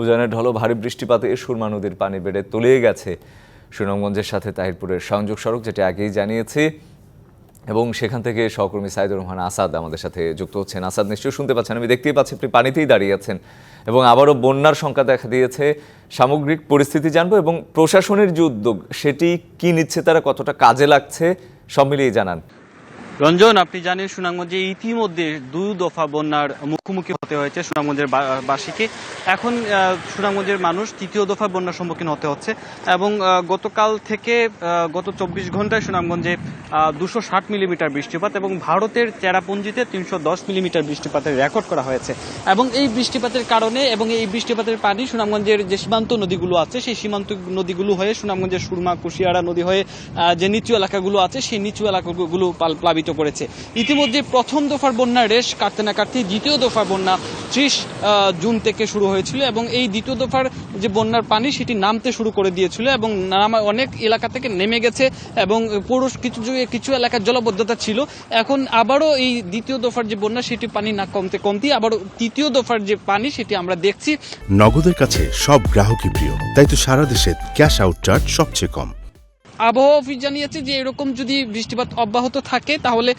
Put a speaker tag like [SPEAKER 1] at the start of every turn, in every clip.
[SPEAKER 1] উজানের ঢলো ভারী বৃষ্টিপাতে সুরমা নদীর পানি বেড়ে তলিয়ে গেছে। সুনামগঞ্জের সাথে তাহিরপুরের সংযোগ সড়ক, যেটা আগেই জানিয়েছি, এবং সেখান থেকে সহকর্মী সাইদুর রহমান আসাদ আমাদের সাথে যুক্ত হচ্ছেন। আসাদ, নিশ্চয়ই শুনতে পাচ্ছেন? আমি দেখতেই পাচ্ছি আপনি পানিতেই দাঁড়িয়ে আছেন। এবং আবারও বন্যার সংখ্যা দেখা দিয়েছে। সামগ্রিক পরিস্থিতি জানব এবং প্রশাসনের যে উদ্যোগ, সেটি কি নিচ্ছে, তারা কতটা কাজে লাগছে, সব মিলিয়ে জানান।
[SPEAKER 2] রঞ্জন, আপনি জানেন সুনামগঞ্জে ইতিমধ্যে দুই দফা বন্যার মুখোমুখি হতে হয়েছে সুনামগঞ্জের বাসীকে। এখন সুনামগঞ্জের মানুষ তৃতীয় দফা বন্যার সম্মুখীন হতে হচ্ছে এবং গতকাল থেকে গত চব্বিশ ঘন্টায় সুনামগঞ্জে দুশো ষাট মিলিমিটার বৃষ্টিপাত এবং ভারতের চেরাপুঞ্জিতে তিনশো দশ মিলিমিটার বৃষ্টিপাতের রেকর্ড করা হয়েছে। এবং এই বৃষ্টিপাতের কারণে এবং এই বৃষ্টিপাতের পানি সুনামগঞ্জের যে সীমান্ত নদীগুলো আছে, সেই সীমান্ত নদীগুলো হয়ে সুনামগঞ্জের সুরমা, কুশিয়ারা নদী হয়ে যে নিচু এলাকাগুলো আছে, সেই নিচু এলাকাগুলো পাল- প্লাবিত করেছে। ইতিমধ্যে প্রথম দফার বন্যার রেশ কাটতে না কাটতে দ্বিতীয় দফার বন্যা ত্রিশ জুন থেকে শুরু হয়েছিল এবং এই দ্বিতীয় দফার যে বন্যার পানি সেটি নামতে শুরু করে দিয়েছিল এবং নামা অনেক এলাকা থেকে নেমে গেছে এবং পুরুষ কিছু কিছু এলাকার জলবদ্ধতা ছিল। এখন আবারও এই দ্বিতীয় দফার যে বন্যা সেটি পানি না কমতে কমতেই আবারও তৃতীয় দফার যে পানি সেটি আমরা দেখছি।
[SPEAKER 3] নগদের কাছে সব গ্রাহকই প্রিয়, তাই তো সারা দেশে ক্যাশ আউট চার্জ সবচেয়ে কম।
[SPEAKER 2] আবহাওয়া অফিস জানিয়েছে যে এরকম যদি বৃষ্টিপাত অব্যাহত থাকে, তাহলে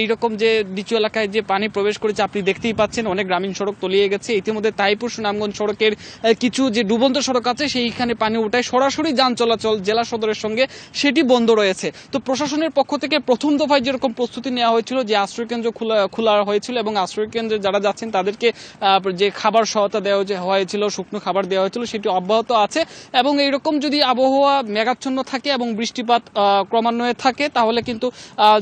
[SPEAKER 2] এইরকম যে নিচু এলাকায় যে পানি প্রবেশ করেছে, আপনি দেখতেই পাচ্ছেন অনেক গ্রামীণ সড়ক তলিয়ে গেছে। ইতিমধ্যে তাইপুর সুনামগঞ্জ সড়কের কিছু যে ডুবন্ত সড়ক আছে, সেইখানে পানি উঠায়। সরাসরি যান চলাচল জেলা সদরের সঙ্গে সেটি বন্ধ রয়েছে। তো প্রশাসনের পক্ষ থেকে প্রথম দফায় যেরকম প্রস্তুতি নেওয়া হয়েছিল, যে আশ্রয়কেন্দ্র খোলা খোলা হয়েছিল এবং আশ্রয়কেন্দ্রে যারা যাচ্ছেন, তাদেরকে যে খাবার সহায়তা দেওয়া হয়েছিল, শুকনো খাবার দেওয়া হয়েছিল, সেটি অব্যাহত আছে। এবং এইরকম যদি আবহাওয়া মেঘাচ্ছন্ন থাকে এবং বৃষ্টিপাত ক্রমান্বয়ে থাকে, তাহলে কিন্তু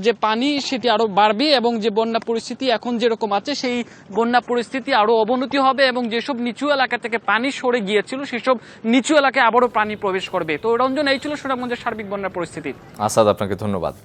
[SPEAKER 2] যে পানি সেটি আরও বাড়বে এবং যে বন্যা পরিস্থিতি এখন যেরকম আছে, সেই বন্যা পরিস্থিতি আরও অবনতি হবে এবং যেসব নিচু এলাকা থেকে পানি সরে গিয়েছিল, সেসব নিচু এলাকায় আবারও পানি প্রবেশ করবে। তো রঞ্জন, এই ছিল সুনামগঞ্জের সার্বিক বন্যার পরিস্থিতি।
[SPEAKER 1] আসাদ, আপনাকে ধন্যবাদ।